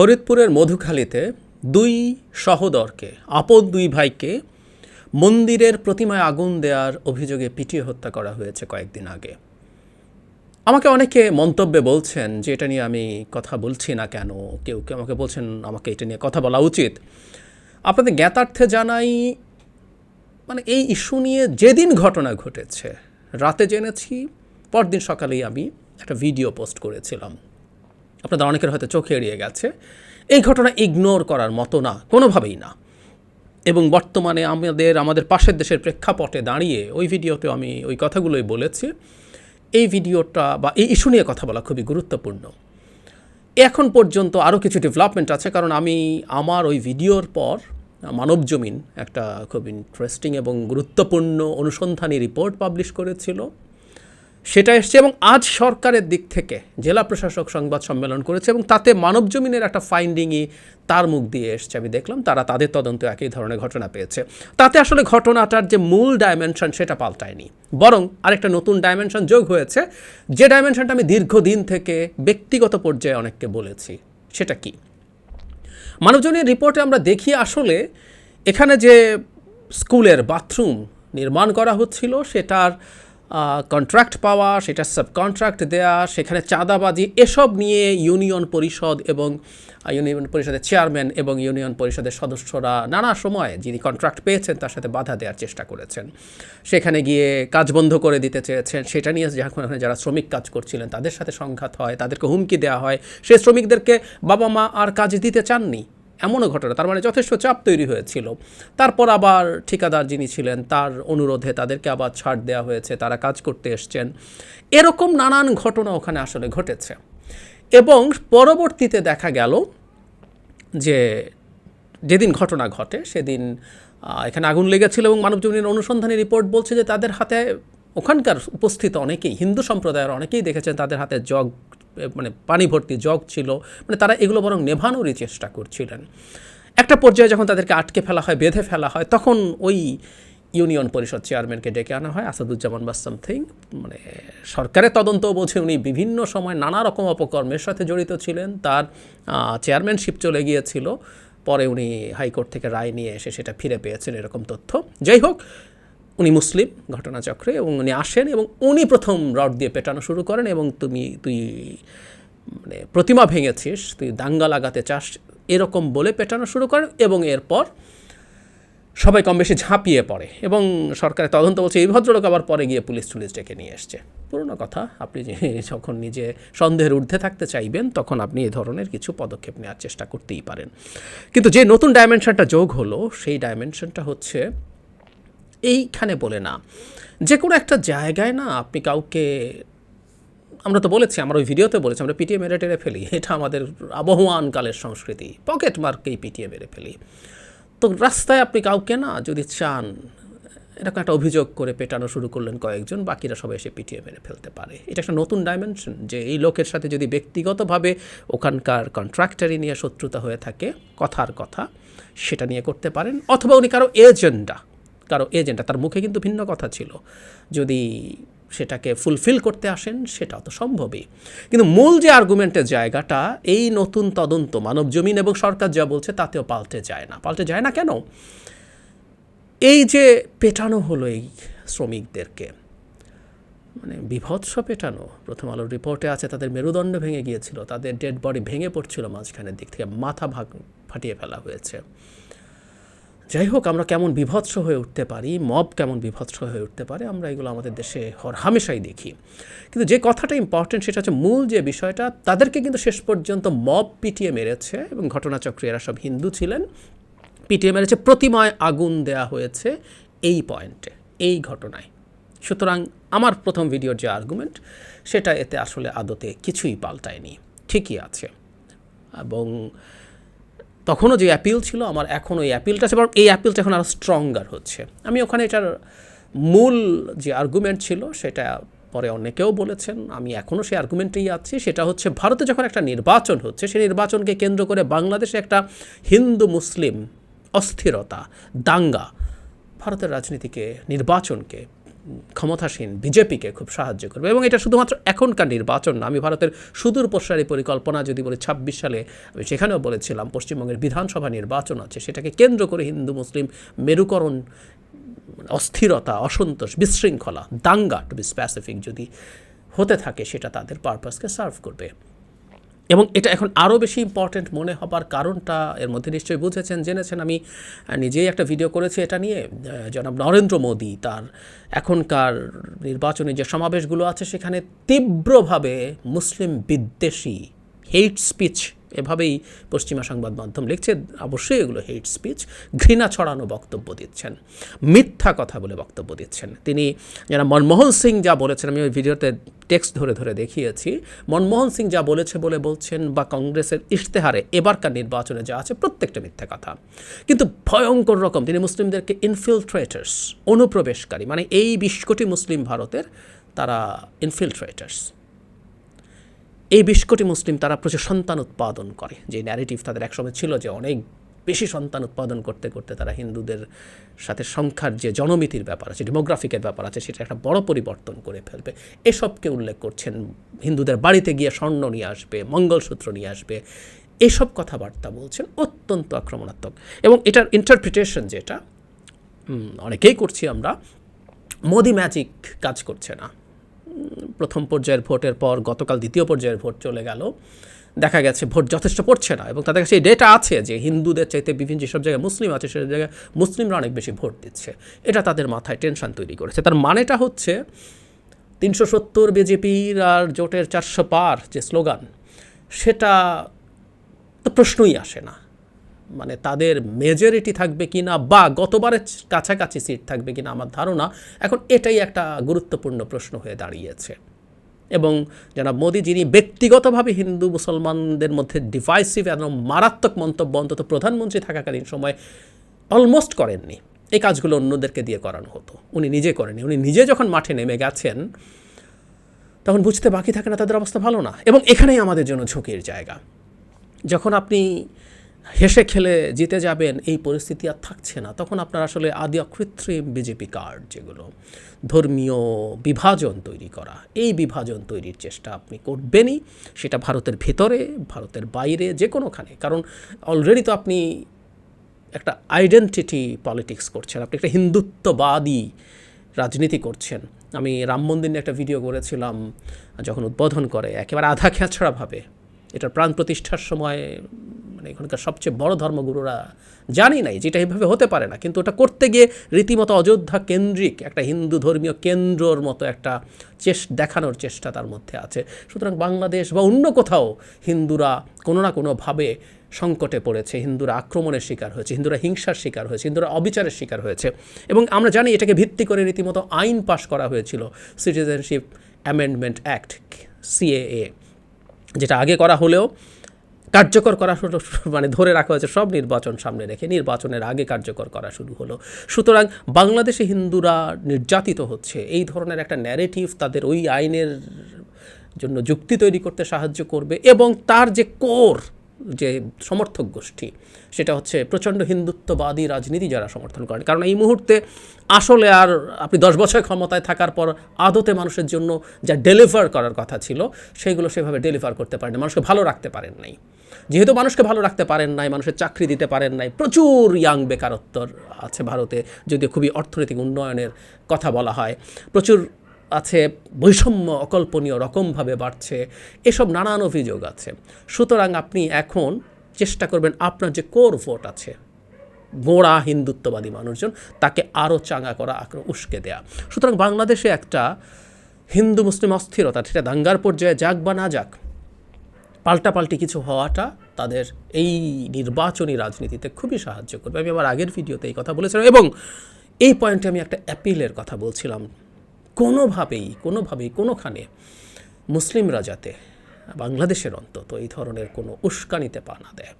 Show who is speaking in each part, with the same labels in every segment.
Speaker 1: ফরিদপুরের মধুখালীতে দুই সহোদরকে আপদ দুই ভাইকে মন্দিরের প্রতিমায় আগুন দেওয়ার অভিযোগে পিটিয়ে হত্যা করা হয়েছে কয়েকদিন আগে। আমাকে অনেকে মন্তব্যে বলছেন যে এটা নিয়ে আমি কথা বলছি না কেন? কেউ কেউ আমাকে বলছেন আমাকে এটা নিয়ে কথা বলা উচিত। আপনাদের জ্ঞাতার্থে জানাই মানে এই ইস্যু নিয়ে যেদিন ঘটনা ঘটেছে, রাতে জেনেছি, পরদিন সকালেই আমি একটা ভিডিও পোস্ট করেছিলাম। আপনাদের অনেকের হয়তো চোখে এড়িয়ে গেছে। এই ঘটনা ইগনোর করার মতো না, কোনোভাবেই না। এবং বর্তমানে আমাদের আমাদের পাশের দেশের প্রেক্ষাপটে দাঁড়িয়ে ওই ভিডিওতে আমি ওই কথাগুলোই বলেছি। এই ভিডিওটা বা এই ইস্যু নিয়ে কথা বলা খুবই গুরুত্বপূর্ণ। এখন পর্যন্ত আরও কিছু ডেভেলপমেন্ট আছে, কারণ আমি আমার ওই ভিডিওর পর মানব জমিন একটা খুব ইন্টারেস্টিং এবং গুরুত্বপূর্ণ অনুসন্ধানী রিপোর্ট পাবলিশ করেছিল। সেটা এসছে এবং আজ সরকারের দিক থেকে জেলা প্রশাসক সংবাদ সম্মেলন করেছে এবং তাতে মানব জমিনের একটা ফাইন্ডিংই তার মুখ দিয়ে এসছে। আমি দেখলাম তারা তাদের তদন্ত একই ধরনের ঘটনা পেয়েছে। তাতে আসলে ঘটনাটার যে মূল ডাইমেনশন সেটা পাল্টায়নি। বরং আরেকটা নতুন ডাইমেনশন যোগ হয়েছে। যে ডাইমেনশনটা আমি দীর্ঘদিন থেকে ব্যক্তিগত পর্যায়ে অনেককে বলেছি, সেটা কি? মানবজনীয় রিপোর্টে আমরা দেখি আসলে এখানে যে স্কুলের বাথরুম নির্মাণ করা হচ্ছিল, সেটার কন্ট্রাক্ট পাওয়া, সেটা সাব কন্ট্রাক্ট দেওয়া সেখানে চাঁদাবাজি, এসব নিয়ে ইউনিয়ন পরিষদ এবং ইউনিয়ন পরিষদের চেয়ারম্যান এবং ইউনিয়ন পরিষদের সদস্যরা নানা সময় যিনি কন্ট্রাক্ট পেয়েছেন, তার সাথে বাধা দেওয়ার চেষ্টা করেছেন। সেখানে গিয়ে কাজ বন্ধ করে দিতে চেয়েছেন। সেটা নিয়ে যখন যারা শ্রমিক কাজ করছিলেন, তাদের সাথে সংঘাত হয়, তাদেরকে হুমকি দেওয়া হয়। সেই শ্রমিকদেরকে বাবা মা আর কাজ দিতে চাননি। এমনও ঘটনা, তার মানে যথেষ্ট চাপ তৈরি হয়েছিল। তারপর আবার ঠিকাদার যিনি ছিলেন, তার অনুরোধে তাদেরকে আবার ছাড় দেওয়া হয়েছে, তারা কাজ করতে এসছেন। এরকম নানান ঘটনা ওখানে আসলে ঘটেছে। এবং পরবর্তীতে দেখা গেল যে যেদিন ঘটনা ঘটে, সেদিন এখানে আগুন লেগেছিল এবং মানবজমিনের অনুসন্ধানী রিপোর্ট বলছে যে তাদের হাতে, ওখানকার উপস্থিত অনেকেই, হিন্দু সম্প্রদায়ের অনেকেই দেখেছেন, তাদের হাতে জগ মানে পানি ভর্তি জগ ছিল মানে তারা এগুলো বরং নেভানোরই চেষ্টা করছিলেন। একটা পর্যায়ে যখন তাদেরকে আটকে ফেলা হয়, বেঁধে ফেলা হয়, তখন ওই ইউনিয়ন পরিষদ চেয়ারম্যানকে ডেকে আনা হয়, আসাদুজ্জামান বা সামথিং। মানে সরকারের তদন্ত বলছে উনি, বিভিন্ন সময় নানা রকম অপকর্মের সাথে জড়িত ছিলেন। তার চেয়ারম্যানশিপ চলে গিয়েছিল। পরে উনি হাইকোর্ট থেকে রায় নিয়ে এসে সেটা ফিরে পেয়েছেন এরকম তথ্য। যাই হোক উনি মুসলিম ঘটনাচক্রে এবং উনি আসেন এবং উনি প্রথম রড দিয়ে পেটানো শুরু করেন এবং তুমি, তুই মানে প্রতিমা ভেঙেছিস, তুই দাঙ্গা লাগাতে চাস, এরকম বলে পেটানো শুরু করেন এবং এরপর সবাই কম বেশি ঝাঁপিয়ে পড়ে এবং সরকারের তদন্ত বলছে এই ভদ্রলোক আবার পরে গিয়ে পুলিশ টুলিশ ডেকে নিয়ে এসছে। পুরনো কথা, আপনি যখন নিজে সন্দেহের ঊর্ধ্বে থাকতে চাইবেন তখন আপনি এই ধরনের কিছু পদক্ষেপ নেওয়ার চেষ্টা করতেই পারেন। কিন্তু যে নতুন ডাইমেনশনটা যোগ হলো, সেই ডাইমেনশনটা হচ্ছে এইখানে বলে না। যে কোনো একটা জায়গায় না আপনি কাউকে, আমরা তো বলেছি, আমরা ওই ভিডিওতে বলেছি, আমরা পিটিয়ে মেরে টেরে ফেলি, এটা আমাদের আবহমান কালের সংস্কৃতি, পকেট মার্কেই পিটিয়ে মেরে ফেলি। তো রাস্তায় আপনি কাউকে না যদি চান, এরকম একটা অভিযোগ করে পেটানো শুরু করলেন কয়েকজন, বাকিরা সবাই এসে পিটিয়ে মেরে ফেলতে পারে। এটা একটা নতুন ডাইমেনশন যে এই লোকের সাথে যদি ব্যক্তিগতভাবে ওখানকার কন্ট্রাক্টারি নিয়ে শত্রুতা হয়ে থাকে, কথার কথা, সেটা নিয়ে করতে পারেন, অথবা উনি কারও এজেন্ডা কারও এজেন্ডা তার মুখে কিন্তু ভিন্ন কথা ছিল। যদি সেটাকে ফুলফিল করতে আসেন, সেটাও তো সম্ভবই। কিন্তু মূল যে আর্গুমেন্টের জায়গাটা, এই নতুন তদন্ত, মানব জমিন এবং সরকার যা বলছে, তাতেও পাল্টে যায় না। পাল্টে যায় না কেন? এই যে পেটানো হলো এই শ্রমিকদেরকে মানে বিভৎস পেটানো। প্রথম আলোর রিপোর্টে আছে, তাদের মেরুদণ্ড ভেঙে গিয়েছিল, তাদের ডেড বডি ভেঙে পড়ছিল মাঝখানের দিক থেকে, মাথা ভাগ ফাটিয়ে ফেলা হয়েছে। যাই হোক আমরা কেমন বিভৎস হয়ে উঠতে পারি, মব কেমন বিভৎস হয়ে উঠতে পারে, আমরা এগুলো আমাদের দেশে হর হামেশাই দেখি। কিন্তু যে কথাটা ইম্পর্টেন্ট সেটা হচ্ছে মূল যে বিষয়টা, তাদেরকে কিন্তু শেষ পর্যন্ত মব পিটিয়ে মেরেছে এবং ঘটনাচক্রে এরা সব হিন্দু ছিলেন। পিটিয়ে মেরেছে, প্রতিমায় আগুন দেয়া হয়েছে এই পয়েন্টে এই ঘটনায়। সুতরাং আমার প্রথম ভিডিওর যে আর্গুমেন্ট সেটা এতে আসলে আদতে কিছুই পাল্টায়নি। ঠিকই আছে। এবং তখনও যে অ্যাপিল ছিল, আমার এখন ওই অ্যাপিলটা আছে, বরং এই অ্যাপিলটা এখন আরও স্ট্রঙ্গার হচ্ছে। আমি ওখানে এটার মূল যে আর্গুমেন্ট ছিল, সেটা পরে অনেকেও বলেছেন, আমি এখনও সেই আর্গুমেন্টেই আছি। সেটা হচ্ছে ভারতে যখন একটা নির্বাচন হচ্ছে সেই নির্বাচনকে কেন্দ্র করে বাংলাদেশে একটা হিন্দু মুসলিম অস্থিরতা, দাঙ্গা, ভারতের রাজনীতিকে, নির্বাচনকে ক্ষমতাসীন বিজেপিকে খুব সাহায্য করবে এবং এটা শুধুমাত্র এখনকার নির্বাচন না, আমি ভারতের সুদূর প্রসারী পরিকল্পনা যদি বলি, ছাব্বিশ সালে আমি সেখানেও বলেছিলাম পশ্চিমবঙ্গের বিধানসভা নির্বাচন আছে, সেটাকে কেন্দ্র করে হিন্দু, মুসলিম, মেরুকরণ, অস্থিরতা, অসন্তোষ, বিশৃঙ্খলা, দাঙ্গা টু বি স্পেসিফিক যদি হতে থাকে সেটা তাদের পারপাসকে সার্ভ করবে। এবং এটা এখন আরও বেশি ইম্পর্ট্যান্ট মনে হবার কারণটা এর মধ্যে নিশ্চয়ই বুঝেছেন, জেনেছেন। আমি নিজেই একটা ভিডিও করেছি এটা নিয়ে জনাব নরেন্দ্র মোদী তার এখনকার নির্বাচনী যে সমাবেশগুলো আছে সেখানে তীব্রভাবে মুসলিম বিদ্বেষী হেট স্পিচ এভাবেই পশ্চিমা সংবাদ মাধ্যম লিখছে, অবশ্যই এগুলো হেট স্পিচ ঘৃণা ছড়ানো বক্তব্য দিচ্ছেন, মিথ্যা কথা বলে বক্তব্য দিচ্ছেন। তিনি যারা মনমোহন সিং যা বলেছেন, আমি ওই ভিডিওতে টেক্সট ধরে ধরে দেখিয়েছি, মনমোহন সিং যা বলেছে বলে বলছেন বা কংগ্রেসের ইশতেহারে এবারকার নির্বাচনে যা আছে, প্রত্যেকটা মিথ্যা কথা। কিন্তু ভয়ঙ্কর রকম, তিনি মুসলিমদেরকে ইনফিলট্রেটার্স অনুপ্রবেশকারী মানে এই বিশ কোটি মুসলিম ভারতের তারা ইনফিলট্রেটার্স এই বিশ কোটি মুসলিম তারা প্রচুর সন্তান উৎপাদন করে। যে ন্যারেটিভ তাদের একসময় ছিল যে অনেক বেশি সন্তান উৎপাদন করতে করতে তারা হিন্দুদের সাথে সংখ্যার যে জনমিতির ব্যাপার আছে, ডেমোগ্রাফিকের ব্যাপার আছে, সেটা একটা বড় পরিবর্তন করে ফেলবে। এসবকে উল্লেখ করছেন, হিন্দুদের বাড়িতে গিয়ে স্বর্ণ নিয়ে আসবে, মঙ্গলসূত্র নিয়ে আসবে, এসব কথাবার্তা বলছেন, অত্যন্ত আক্রমণাত্মক। এবং এটার ইন্টারপ্রিটেশন যেটা অনেকেই করছি আমরা, মোদি ম্যাজিক কাজ করছে না। প্রথম পর্যায়ের ভোটের পর গতকাল দ্বিতীয় পর্যায়ের ভোট চলে গেল। দেখা গেছে ভোট যথেষ্ট পড়ছে না এবং তাদের কাছে এই ডেটা আছে যে হিন্দুদের চাইতে বিভিন্ন যেসব জায়গায় মুসলিম আছে, সেসব জায়গায় মুসলিমরা অনেক বেশি ভোট দিচ্ছে। এটা তাদের মাথায় টেনশন তৈরি করেছে। তার মানেটা হচ্ছে তিনশো সত্তর বিজেপির আর জোটের চারশো পার যে স্লোগান, সেটা তো প্রশ্নই আসে না। মানে তাদের মেজরিটি থাকবে কি না বা গতবারের কাছাকাছি সিট থাকবে কি না আমার ধারণা এখন এটাই একটা গুরুত্বপূর্ণ প্রশ্ন হয়ে দাঁড়িয়েছে। এবং যারা মোদী যিনি ব্যক্তিগতভাবে হিন্দু মুসলমানদের মধ্যে ডিভাইসিভ এবং মারাত্মক মন্তব্য অন্তত প্রধানমন্ত্রী থাকাকালীন সময় অলমোস্ট করেননি। এই কাজগুলো অন্যদেরকে দিয়ে করানো হতো। উনি নিজে করেনি উনি নিজে যখন মাঠে নেমে গেছেন, তখন বুঝতে বাকি থাকে না তাদের অবস্থা ভালো না। এবং এখানেই আমাদের জন্য ঝুঁকির জায়গা। যখন আপনি হেসে খেলে জিতে যাবেন, এই পরিস্থিতি আর থাকছে না। তখন আপনার আসলে আদি অকৃত্রিম বিজেপি কার্ড যেগুলো, ধর্মীয় বিভাজন তৈরি করা, এই বিভাজন তৈরির চেষ্টা আপনি করবেনই। সেটা ভারতের ভেতরে, ভারতের বাইরে যে কোনোখানে কারণ অলরেডি তো আপনি একটা আইডেন্টিটি পলিটিক্স করছেন, আপনি একটা হিন্দুত্ববাদী রাজনীতি করছেন। আমি রাম মন্দির একটা ভিডিও করেছিলাম, যখন উদ্বোধন করে, একেবারে আধা খেঁচড়াভাবে এটার প্রাণ প্রতিষ্ঠার সময় মানে এখানকার সবচেয়ে বড় ধর্মগুরুরা জানি নাই, যেটা এইভাবে হতে পারে না। কিন্তু ওটা করতে গিয়ে রীতিমতো অযোধ্যা কেন্দ্রিক একটা হিন্দু ধর্মীয় কেন্দ্রর মতো একটা চেস দেখানোর চেষ্টা তার মধ্যে আছে। সুতরাং বাংলাদেশ বা অন্য কোথাও হিন্দুরা কোনো না কোনোভাবে সংকটে পড়েছে, হিন্দুরা আক্রমণের শিকার হয়েছে, হিন্দুরা হিংসার শিকার হয়েছে, হিন্দুরা অবিচারের শিকার হয়েছে। এবং আমরা জানি এটাকে ভিত্তি করে রীতিমতো আইন পাশ করা হয়েছিল, সিটিজেনশিপ অ্যামেন্ডমেন্ট অ্যাক্ট সিএএ যেটা আগে করা হলেও কার্যকর করা শুরু মানে ধরে রাখা হয়েছে, সব নির্বাচন সামনে রেখে নির্বাচনের আগে কার্যকর করা শুরু হলো। সুতরাং বাংলাদেশে হিন্দুরা নির্যাতিত হচ্ছে। এই ধরনের একটা ন্যারেটিভ তাদের ওই আইনের জন্য যুক্তি তৈরি করতে সাহায্য করবে এবং তার যে কোর যে সমর্থক গোষ্ঠী, সেটা হচ্ছে প্রচণ্ড হিন্দুত্ববাদী রাজনীতি যারা সমর্থন করেন। কারণ এই মুহূর্তে আসলে আর আপনি দশ বছর ক্ষমতায় থাকার পর আদতে মানুষের জন্য যা ডেলিভার করার কথা ছিল, সেগুলো সেভাবে ডেলিভার করতে পারেন মানুষকে ভালো রাখতে পারেন নাই। যেহেতু মানুষকে ভালো রাখতে পারেন নাই, মানুষের চাকরি দিতে পারেন নাই, প্রচুর ইয়াং বেকারত্ব আছে ভারতে, যদিও খুবই অর্থনৈতিক উন্নয়নের কথা বলা হয়। প্রচুর আছে বৈষম্য অকল্পনীয় রকমভাবে বাড়ছে, এসব নানান অভিযোগ আছে। সুতরাং আপনি এখন চেষ্টা করবেন আপনার যে কোর ভোট আছে, গোড়া হিন্দুত্ববাদী মানুষজন, তাকে আরও চাঙ্গা করা আক্র- উস্কে দেয়া। সুতরাং বাংলাদেশে একটা হিন্দু মুসলিম অস্থিরতা, সেটা দাঙ্গার পর্যায়ে যাক বা না যাক পাল্টাপাল্টি কিছু হওয়াটা তাদের এই নির্বাচনী রাজনীতিতে খুবই সাহায্য করবে। আমি আমার আগের ভিডিওতে এই কথা বলেছিলাম এবং এই পয়েন্টে আমি একটা অ্যাপিলের কথা বলছিলাম। কোনোভাবেই কোনোভাবেই, কোনোখানে মুসলিমরা যাতে বাংলাদেশের অন্তত এই ধরনের কোনো উস্কানিতে পা না দেয়।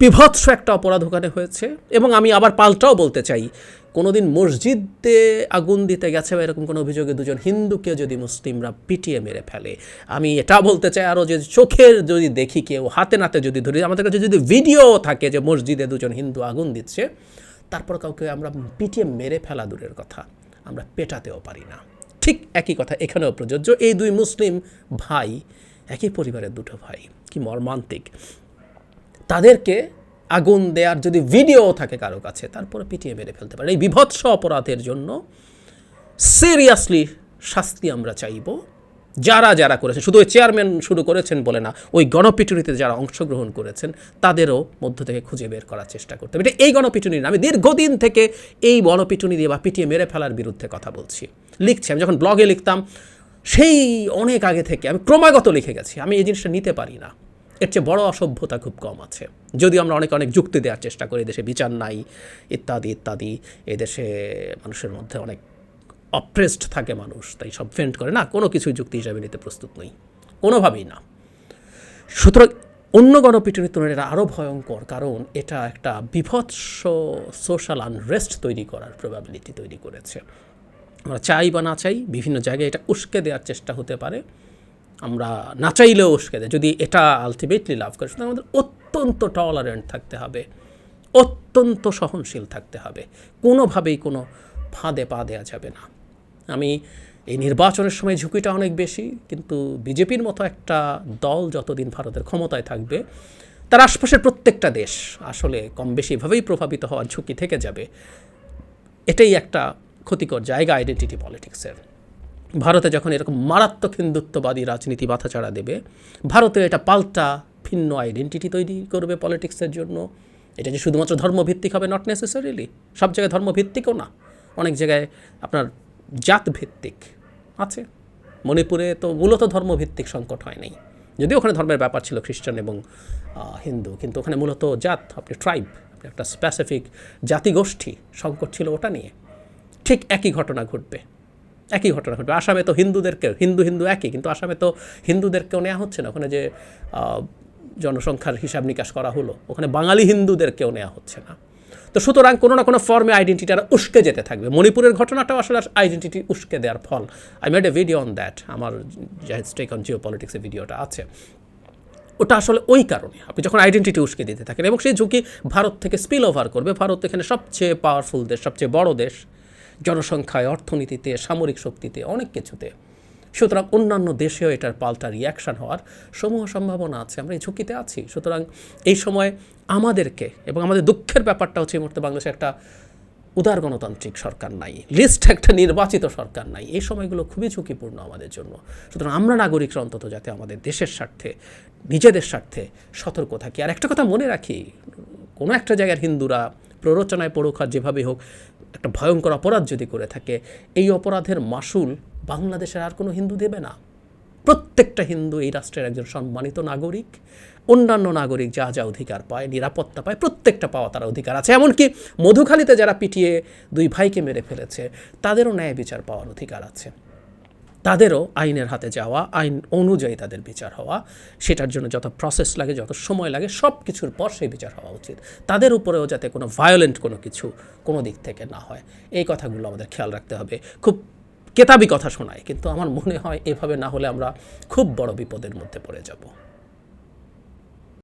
Speaker 1: বিভৎস একটা অপরাধ ওখানে হয়েছে এবং আমি আবার পাল্টাও বলতে চাই কোনোদিন মসজিদে আগুন দিতে গেছে বা এরকম কোনো অভিযোগে দুজন হিন্দুকে যদি মুসলিমরা পিটিয়ে মেরে ফেলে। আমি এটা বলতে চাই আরও যে চোখের যদি দেখি কেউ, হাতে নাতে যদি ধরি, আমাদের কাছে যদি ভিডিও থাকে যে মসজিদে দুজন হিন্দু আগুন দিচ্ছে, তারপর কাউকে আমরা পিটিয়ে মেরে ফেলা দূরের কথা, আমরা পেটাতেও পারি না। ঠিক একই কথা এখানেও প্রযোজ্য, এই দুই মুসলিম ভাই, একই পরিবারের দুটো ভাই, কি মর্মান্তিক। তাদেরকে আগুন দেওয়ার যদি ভিডিও থাকে কারও কাছে, তারপরে পিটিয়ে মেরে ফেলতে পারে। এই বিভৎস অপরাধের জন্য সিরিয়াসলি শাস্তি আমরা চাইব। যারা যারা করেছেন শুধু ওই চেয়ারম্যান শুরু করেছেন বলে না, ওই গণপিটুনিতে যারা অংশগ্রহণ করেছেন, তাদেরও মধ্য থেকে খুঁজে বের করার চেষ্টা করতে হবে। এটা এই গণপিটুনি না, আমি দীর্ঘদিন থেকে এই গণপিটুনি দিয়ে বা পিটিয়ে মেরে ফেলার বিরুদ্ধে কথা বলছি। লিখছি, আমি যখন ব্লগে লিখতাম, সেই অনেক আগে থেকে আমি ক্রমাগত লিখে গেছি। আমি এই জিনিসটা নিতে পারি না। এর চেয়ে বড় অসভ্যতা খুব কম আছে। যদিও আমরা অনেক অনেক যুক্তি দেওয়ার চেষ্টা করি, দেশে বিচার নাই, ইত্যাদি ইত্যাদি। এদেশে মানুষের মধ্যে অনেক অপ্রেসড থাকে মানুষ, তাই সব ফেন্ট করে। না, কোনো কিছু যুক্তি হিসাবে নিতে প্রস্তুত নই। কোনোভাবেই না। সুতরাং অন্য গণপিটুনির তুলনায় এটা আরও ভয়ঙ্কর, কারণ এটা একটা বিভৎস সোশ্যাল আনরেস্ট তৈরি করার প্রবাবিলিটি তৈরি করেছে। আমরা চাই বা না চাই, বিভিন্ন জায়গায় এটা উস্কে দেওয়ার চেষ্টা হতে পারে। আমরা না চাইলেও উস্কে দেয় যদি এটা আলটিমেটলি লাভ করে, সুতরাং আমাদের অত্যন্ত টলারেন্ট থাকতে হবে, অত্যন্ত সহনশীল থাকতে হবে, কোনোভাবেই কোনো ফাঁদে পা দেওয়া যাবে না। আমি এই নির্বাচনের সময় ঝুঁকিটা অনেক বেশি, কিন্তু বিজেপির মতো একটা দল যতদিন ভারতের ক্ষমতায় থাকবে, তার আশপাশের প্রত্যেকটা দেশ আসলে কম বেশি এভাবেই প্রভাবিত হওয়ার ঝুঁকি থেকে যাবে। এটাই একটা ক্ষতিকর জায়গা আইডেন্টিটি পলিটিক্সের ভারতে যখন এরকম মারাত্মক হিন্দুত্ববাদী রাজনীতি মাথাচাড়া দেবে, ভারতে এটা পাল্টা, ভিন্ন আইডেন্টিটি তৈরি করবে পলিটিক্সের জন্য। এটা যে শুধুমাত্র ধর্মভিত্তিক হবে নট নেসেসারিলি সব জায়গায় ধর্মভিত্তিকও না। অনেক জায়গায় আপনার জাতভিত্তিক আছে। মণিপুরে তো মূলত ধর্মভিত্তিক সংকট হয় নাই। যদিও ওখানে ধর্মের ব্যাপার ছিল, খ্রিস্টান এবং হিন্দু। কিন্তু ওখানে মূলত জাত, আপনি ট্রাইব একটা স্পেসিফিক জাতিগোষ্ঠী সংকট ছিল ওটা নিয়ে। ঠিক একই ঘটনা ঘটবে। একই ঘটনা ঘটবে। আসামে তো হিন্দুদেরকে হিন্দু হিন্দু একই, কিন্তু আসামে তো হিন্দুদেরকেও নেওয়া হচ্ছে না। ওখানে যে জনসংখ্যার হিসাব নিকাশ করা হলো, ওখানে বাঙালি হিন্দুদেরকেও নেওয়া হচ্ছে না। তো সুতরাং কোনো না কোনো ফর্মে আইডেন্টিটিটা উস্কে যেতে থাকবে। মণিপুরের ঘটনাটাও আসলে আইডেন্টিটি উস্কে দেওয়ার ফল। I made a video on that আমার স্টেক অন জিও পলিটিক্সের ভিডিওটা আছে। ওটা আসলে ওই কারণে, আপনি যখন আইডেন্টিটি উস্কে দিতে থাকেন, এবং সেই ঝুঁকি ভারত থেকে স্পিল ওভার করবে, ভারত এখানে সবচেয়ে পাওয়ারফুল দেশ, সবচেয়ে বড় দেশ জনসংখ্যায়, অর্থনীতিতে, সামরিক শক্তিতে, অনেক কিছুতে। সুতরাং অন্যান্য দেশেও এটার পাল্টা রিয়াকশান হওয়ার সমূহ সম্ভাবনা আছে, আমরা এই ঝুঁকিতে আছি। সুতরাং এই সময় আমাদেরকে এবং আমাদের দুঃখের ব্যাপারটা হচ্ছে এই মুহূর্তে বাংলাদেশে একটা উদার গণতান্ত্রিক সরকার নাই লিস্ট একটা নির্বাচিত সরকার নাই। এই সময়গুলো খুবই ঝুঁকিপূর্ণ আমাদের জন্য। সুতরাং আমরা নাগরিকরা অন্তত যাতে আমাদের দেশের স্বার্থে, নিজেদের স্বার্থে সতর্ক থাকি। আর একটা কথা মনে রাখি, কোনো একটা জায়গার হিন্দুরা প্ররোচনায় পড়ুক আর যেভাবে হোক, একটা ভয়ঙ্কর অপরাধ যদি করে থাকে, এই অপরাধের মাসুল বাংলাদেশের আর কোনো হিন্দু দেবে না। প্রত্যেকটা হিন্দু এই রাষ্ট্রের একজন সম্মানিত নাগরিক, অন্যান্য নাগরিক যা যা অধিকার পায়, নিরাপত্তা পায়, প্রত্যেকটা পাওয়া তার অধিকার আছে। এমনকি মধুখালীতে যারা পিটিয়ে দুই ভাইকে মেরে ফেলেছে, তাদেরও ন্যায় বিচার পাওয়ার অধিকার আছে। তাদেরও আইনের হাতে যাওয়া, আইন অনুযায়ী তাদের বিচার হওয়া, সেটার জন্য যত প্রসেস লাগে, যত সময় লাগে সব কিছুর পর সেই বিচার হওয়া উচিত। তাদের উপরেও যাতে কোনো ভায়োলেন্ট কোনো কিছু কোনো দিক থেকে না হয়। এই কথাগুলো আমাদের খেয়াল রাখতে হবে। খুব কেতাবি কথা শোনায়, কিন্তু আমার মনে হয় এভাবে না হলে আমরা খুব বড় বিপদের মধ্যে পড়ে যাব।